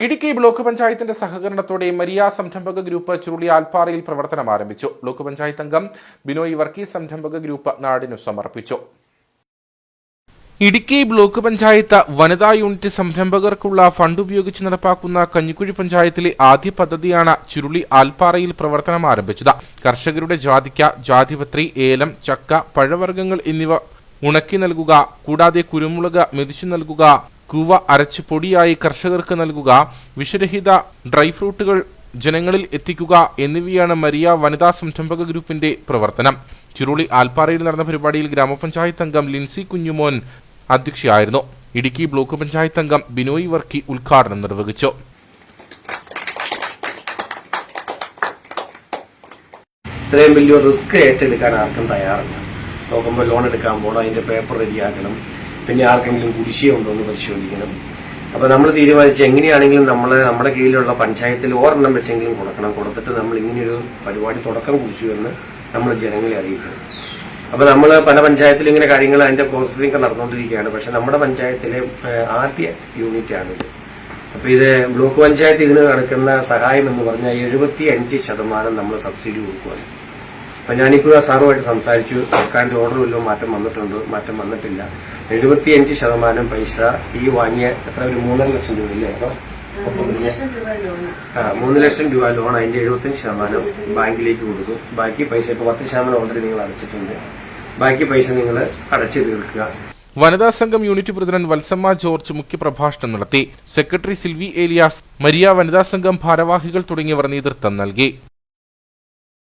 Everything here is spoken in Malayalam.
ഇടുക്കി ബ്ലോക്ക് പഞ്ചായത്തിന്റെ സഹകരണത്തോടെ മരിയ സംരംഭക ഗ്രൂപ്പ് ചുരുളി ആൽപ്പാറയിൽ പ്രവർത്തനം ആരംഭിച്ചു. ബ്ലോക്ക് പഞ്ചായത്ത് അംഗം ബിനോയ് വർക്കി സംരംഭക ഗ്രൂപ്പ് നാടിനു സമർപ്പിച്ചു. ഇടുക്കി ബ്ലോക്ക് പഞ്ചായത്ത് വനിതാ യൂണിറ്റ് സംരംഭകർക്കുള്ള ഫണ്ട് ഉപയോഗിച്ച് നടപ്പാക്കുന്ന കഞ്ഞിക്കുഴി പഞ്ചായത്തിലെ ആദ്യ പദ്ധതിയാണ് ചുരുളി ആൽപ്പാറയിൽ പ്രവർത്തനം ആരംഭിച്ചത്. കർഷകരുടെ ജാതിക്ക ജാതിപത്രി ഏലം ചക്ക പഴവർഗങ്ങൾ എന്നിവ ഉണക്കി നൽകുക കൂടാതെ കുരുമുളക് മെതിച്ചു നൽകുക കൂവ അരച്ച് പൊടിയായി കർഷകർക്ക് നൽകുക വിഷരഹിത ഡ്രൈ ഫ്രൂട്ടുകൾ ജനങ്ങളിൽ എത്തിക്കുക എന്നിവയാണ് മരിയ വനിതാ സംരംഭക ഗ്രൂപ്പിന്റെ പ്രവർത്തനം. ചുരുളി ആൽപ്പാറയിൽ നടന്ന പരിപാടിയിൽ ഗ്രാമപഞ്ചായത്ത് അംഗം ലിൻസി കുഞ്ഞുമോൻ അധ്യക്ഷയായിരുന്നു. ഇടുക്കി ബ്ലോക്ക് പഞ്ചായത്ത് അംഗം ബിനോയ് വർക്കി ഉദ്ഘാടനം നിർവഹിച്ചു. ഇത്രയും വലിയ റിസ്ക് ഏറ്റെടുക്കാൻ ആർക്കും തയ്യാറല്ല. നോക്കുമ്പോൾ ലോൺ എടുക്കാൻ പോകണം അതിന്റെ പേപ്പർ റെഡിയാക്കണം പിന്നെ ആർക്കെങ്കിലും കുടിശ്ശിക ഉണ്ടോ എന്ന് പരിശോധിക്കണം. അപ്പൊ നമ്മൾ തീരുമാനിച്ച് എങ്ങനെയാണെങ്കിലും നമ്മൾ നമ്മുടെ കീഴിലുള്ള പഞ്ചായത്തിൽ ഒരെണ്ണം വെച്ചെങ്കിലും കൊടുക്കണം. കൊടുത്തിട്ട് നമ്മൾ ഇങ്ങനെയൊരു പരിപാടി തുടക്കം കുറിച്ചു എന്ന് നമ്മൾ ജനങ്ങളെ അറിയിക്കണം. അപ്പൊ നമ്മൾ പല പഞ്ചായത്തിലും ഇങ്ങനെ കാര്യങ്ങൾ അതിന്റെ പ്രോസസ്സിംഗ് ഒക്കെ നടന്നുകൊണ്ടിരിക്കുകയാണ്. പക്ഷെ നമ്മുടെ പഞ്ചായത്തിലെ ആദ്യ യൂണിറ്റ് ആണിത് അപ്പൊ ഇത് ബ്ലോക്ക് പഞ്ചായത്ത് ഇതിന് നടക്കുന്ന സഹായം എന്ന് പറഞ്ഞാൽ എഴുപത്തി അഞ്ച് ശതമാനം നമ്മൾ സബ്സിഡി കൊടുക്കുകയാണ് ഞാനിപ്പോൾ സാറുമായിട്ട് സംസാരിച്ചു. സർക്കാരിന്റെ ഓർഡർ വല്ലതും മാറ്റം വന്നിട്ടുണ്ട്? മാറ്റം വന്നിട്ടില്ല. എഴുപത്തിയഞ്ച് ശതമാനം പൈസ ഈ വാങ്ങിയ എത്ര? ഒരു മൂന്നര ലക്ഷം രൂപ? ആ. മൂന്ന് ലക്ഷം രൂപ ലോൺ അതിന്റെ എഴുപത്തഞ്ച് ശതമാനം ബാങ്കിലേക്ക് കൊടുക്കും ബാക്കി പൈസ ഇപ്പൊ പത്ത് ശതമാനം ഓൾറെഡി നിങ്ങൾ അടച്ചിട്ടുണ്ട്. ബാക്കി പൈസ നിങ്ങൾ അടച്ചു തീർക്കുക. വനിതാ സംഘം യൂണിറ്റ് പ്രസിഡന്റ് വത്സമ്മ ജോർജ് മുഖ്യപ്രഭാഷണം നടത്തി. സെക്രട്ടറി സിൽവി ഏലിയാസ് മരിയ വനിതാ സംഘം ഭാരവാഹികൾ തുടങ്ങിയവർ നേതൃത്വം നൽകി.